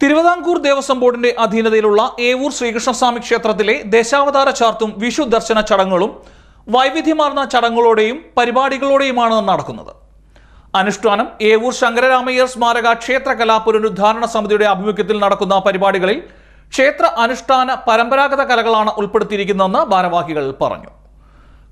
തിരുവിതാംകൂർ ദേവസ്വം ബോർഡിന്റെ അധീനതയിലുള്ള ഏവൂർ ശ്രീകൃഷ്ണസ്വാമി ക്ഷേത്രത്തിലെ ദശാവതാര ചാർത്തും വിഷു ദർശന ചടങ്ങുകളും വൈവിധ്യമാർന്ന ചടങ്ങുകളോടെയും പരിപാടികളോടെയുമാണ് നടക്കുന്നത്. അനുഷ്ഠാനം ഏവൂർ ശങ്കരരാമയ്യർ സ്മാരക ക്ഷേത്ര കലാ പുനരുദ്ധാരണ സമിതിയുടെ ആഭിമുഖ്യത്തിൽ നടക്കുന്ന പരിപാടികളിൽ ക്ഷേത്ര അനുഷ്ഠാന പരമ്പരാഗത കലകളാണ് ഉൾപ്പെടുത്തിയിരിക്കുന്നതെന്ന് ഭാരവാഹികൾ പറഞ്ഞു.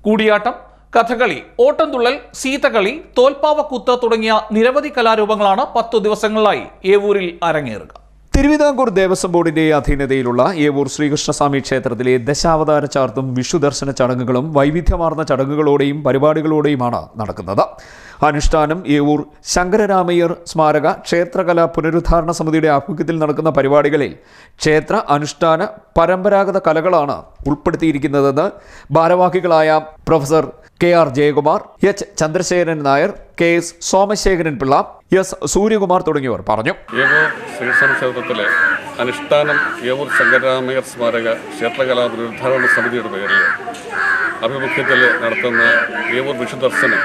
കൂടിയാട്ടം കഥകളി ഓട്ടംതുള്ളൽ സീതകളി തോൽപ്പാവക്കുത്ത് തുടങ്ങിയ നിരവധി കലാരൂപങ്ങളാണ് പത്തു ദിവസങ്ങളിലായി ഏവൂരിൽ അരങ്ങേറുക. തിരുവിതാംകൂർ ദേവസ്വം ബോർഡിന്റെ അധീനതയിലുള്ള ഏവൂർ ശ്രീകൃഷ്ണസ്വാമി ക്ഷേത്രത്തിലെ ദശാവതാര ചാർത്തും വിഷുദർശന ചടങ്ങുകളും വൈവിധ്യമാർന്ന ചടങ്ങുകളോടെയും പരിപാടികളോടെയുമാണ് നടക്കുന്നത്. അനുഷ്ഠാനം ഏവൂർ ശങ്കരരാമയ്യർ സ്മാരക ക്ഷേത്രകലാ പുനരുദ്ധാരണ സമിതിയുടെ ആഭിമുഖ്യത്തിൽ നടക്കുന്ന പരിപാടികളിൽ ക്ഷേത്ര അനുഷ്ഠാന പരമ്പരാഗത കലകളാണ് ഉൾപ്പെടുത്തിയിരിക്കുന്നതെന്ന് ഭാരവാഹികളായ professor K R Jayakumar H Chandrasekharan Nair K S Somasekharan Pillai S Suryakumar തുടങ്ങിയവർ പറഞ്ഞു. അനുഷ്ഠാനം ഏവൂർ ശങ്കരാമയർ സ്മാരക ക്ഷേത്രകലാ പുനരുദ്ധാരണ സമിതിയുടെ പേരിൽ ആഭിമുഖ്യത്തിൽ നടത്തുന്ന ഏവൂർ വിഷുദർശനം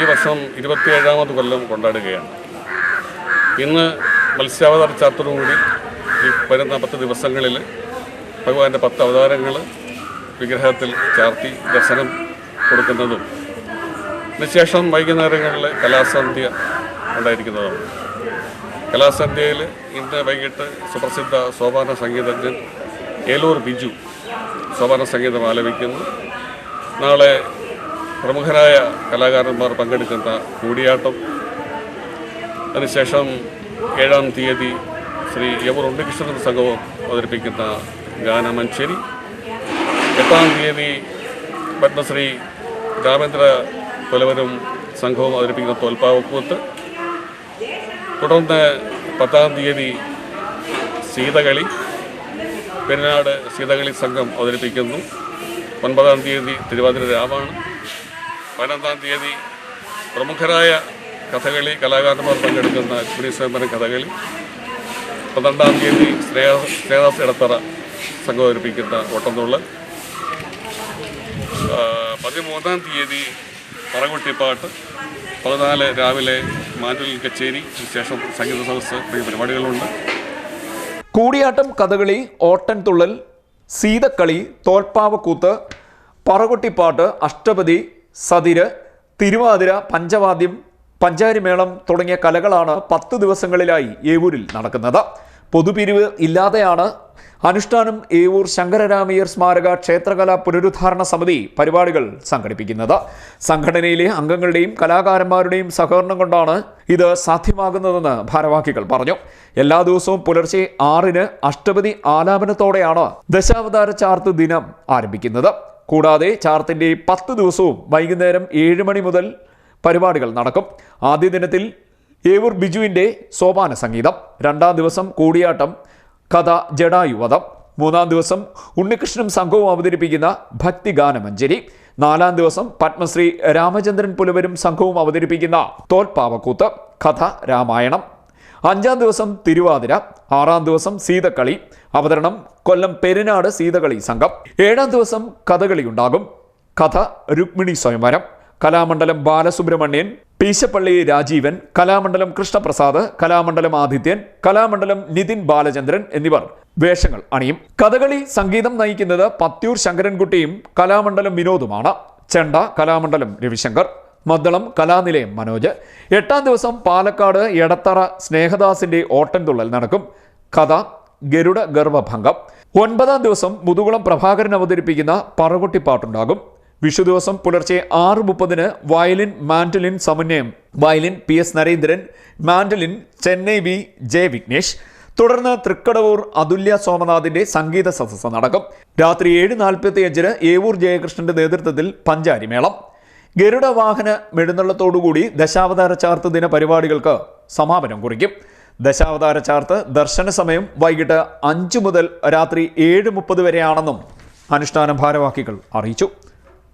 ഈ വർഷം ഇരുപത്തിയേഴാമത് കൊല്ലം കൊണ്ടാടുകയാണ്. ഇന്ന് മത്സ്യാവതാര ചാർത്തോടുകൂടി ഈ വരുന്ന പത്ത് ദിവസങ്ങളിൽ ഭഗവാന്റെ പത്ത് അവതാരങ്ങൾ വിഗ്രഹത്തിൽ ചാർത്തി ദർശനം കൊടുക്കുന്നതും അതിനുശേഷം വൈകുന്നേരങ്ങളിൽ കലാസന്ധ്യ ഉണ്ടായിരിക്കുന്നതാണ്. കലാസന്ധ്യയിൽ ഇന്ന് വൈകിട്ട് സുപ്രസിദ്ധ സോപാന സംഗീതജ്ഞൻ ഏലൂർ ബിജു സോപാന സംഗീതം ആലപിക്കുന്നു. നാളെ പ്രമുഖരായ കലാകാരന്മാർ പങ്കെടുക്കുന്ന കൂടിയാട്ടം. അതിനുശേഷം ഏഴാം തീയതി ശ്രീ യവർ ഉണ്ണികൃഷ്ണൻ സംഘവും അവതരിപ്പിക്കുന്ന ഗാനമഞ്ചേരി. എട്ടാം തീയതി പത്മശ്രീ രാമേന്ദ്ര പുലവരും സംഘവും അവതരിപ്പിക്കുന്ന തോൽപ്പാവക്കൂത്ത്. തുടർന്ന് പത്താം തീയതി സീതകളി പെരുന്നാട് സീതകളി സംഘം അവതരിപ്പിക്കുന്നു. ഒൻപതാം തീയതി തിരുവാതിര രാമാണ് പതിനൊന്നാം തീയതി പ്രമുഖരായ കഥകളി കലാകാരന്മാർ പങ്കെടുക്കുന്ന കുടി സ്വയംവരം കഥകളി. പന്ത്രണ്ടാം തീയതി സ്നേഹ സ്നേഹദാസ് ഇടത്തറ സംഘം അവതരിപ്പിക്കുന്ന ഓട്ടംതുള്ളൽ. പതിമൂന്നാം തീയതി പറകുട്ടിപ്പാട്ട് പതിനാല് രാവിലെ മാറ്റൽ കച്ചേരി ശേഷം സംഗീത തുടങ്ങിയ പരിപാടികളുണ്ട്. കൂടിയാട്ടം കഥകളി ഓട്ടൻതുള്ളൽ സീതക്കളി തോൽപ്പാവക്കൂത്ത് പറകുട്ടിപ്പാട്ട് അഷ്ടപതി സതിര് തിരുവാതിര പഞ്ചവാദ്യം പഞ്ചാരിമേളം തുടങ്ങിയ കലകളാണ് പത്ത് ദിവസങ്ങളിലായി ഏവൂരിൽ നടക്കുന്നത്. പൊതുപിരിവ് ഇല്ലാതെയാണ് അനുഷ്ഠാനം ഏവൂർ ശങ്കരരാമയ്യർ സ്മാരക ക്ഷേത്രകലാ പുനരുദ്ധാരണ സമിതി പരിപാടികൾ സംഘടിപ്പിക്കുന്നത്. സംഘടനയിലെ അംഗങ്ങളുടെയും കലാകാരന്മാരുടെയും സഹകരണം കൊണ്ടാണ് ഇത് സാധ്യമാകുന്നതെന്ന് ഭാരവാഹികൾ പറഞ്ഞു. എല്ലാ ദിവസവും പുലർച്ചെ ആറിന് അഷ്ടപതി ആലാപനത്തോടെയാണ് ദശാവതാര ചാർത്ത് ദിനം ആരംഭിക്കുന്നത്. കൂടാതെ ചാർത്തിന്റെ പത്ത് ദിവസവും വൈകുന്നേരം ഏഴ് മണി മുതൽ പരിപാടികൾ നടക്കും. ആദ്യ ദിനത്തിൽ ഏവൂർ ബിജുവിന്റെ സോപാന സംഗീതം. രണ്ടാം ദിവസം കൂടിയാട്ടം കഥ ജഡായുവധം മൂന്നാം ദിവസം ഉണ്ണികൃഷ്ണനും സംഘവും അവതരിപ്പിക്കുന്ന ഭക്തിഗാനമഞ്ജരി നാലാം ദിവസം പത്മശ്രീ രാമചന്ദ്രൻ പുലവരും സംഘവും അവതരിപ്പിക്കുന്ന തോൽപ്പാവക്കൂത്ത് കഥ രാമായണം. അഞ്ചാം ദിവസം തിരുവാതിര ആറാം ദിവസം സീതക്കളി അവതരണം കൊല്ലം പെരുനാട് സീതകളി സംഘം. ഏഴാം ദിവസം കഥകളി ഉണ്ടാകും കഥ രുക്മിണി സ്വയംവരം. കലാമണ്ഡലം ബാലസുബ്രഹ്മണ്യൻ പീശപ്പള്ളി രാജീവൻ കലാമണ്ഡലം കൃഷ്ണപ്രസാദ് കലാമണ്ഡലം ആദിത്യൻ കലാമണ്ഡലം നിതിൻ ബാലചന്ദ്രൻ എന്നിവർ വേഷങ്ങൾ അണിയും. കഥകളി സംഗീതം നയിക്കുന്നത് പത്യൂർ ശങ്കരൻകുട്ടിയും കലാമണ്ഡലം വിനോദുമാണ്. ചെണ്ട കലാമണ്ഡലം രവിശങ്കർ. മദ്ദളം കലാനിലയം മനോജ്. എട്ടാം ദിവസം പാലക്കാട് എടത്തറ സ്നേഹദാസിന്റെ ഓട്ടൻതുള്ളൽ നടക്കും. കഥ ഗരുഡ ഗർഭഭംഗം ഒൻപതാം ദിവസം മുതുകുളം പ്രഭാകരൻ അവതരിപ്പിക്കുന്ന പറകൊട്ടിപ്പാട്ടുണ്ടാകും. വിഷു ദിവസം പുലർച്ചെ ആറ് മുപ്പതിന് വയലിൻ മാൻഡലിൻ സമന്വയം. Violin P S Narendran mandolin Chennai V J Vignesh. തുടർന്ന് തൃക്കടവൂർ അതുല്യ സോമനാഥിന്റെ സംഗീത സദസ്സ് നടക്കും രാത്രി ഏഴ് നാൽപ്പത്തി അഞ്ചിന് ഏവൂർ ജയകൃഷ്ണന്റെ നേതൃത്വത്തിൽ പഞ്ചാരിമേളം. ഗരുഡ വാഹന മെഴുന്നള്ളത്തോടുകൂടി ദശാവതാര ചാർത്ത് ദിന പരിപാടികൾക്ക് സമാപനം കുറിക്കും. ദശാവതാര ചാർത്ത് ദർശന സമയം വൈകിട്ട് അഞ്ചു മുതൽ രാത്രി ഏഴ് മുപ്പത് വരെയാണെന്നും അനുഷ്ഠാന ഭാരവാഹികൾ അറിയിച്ചു.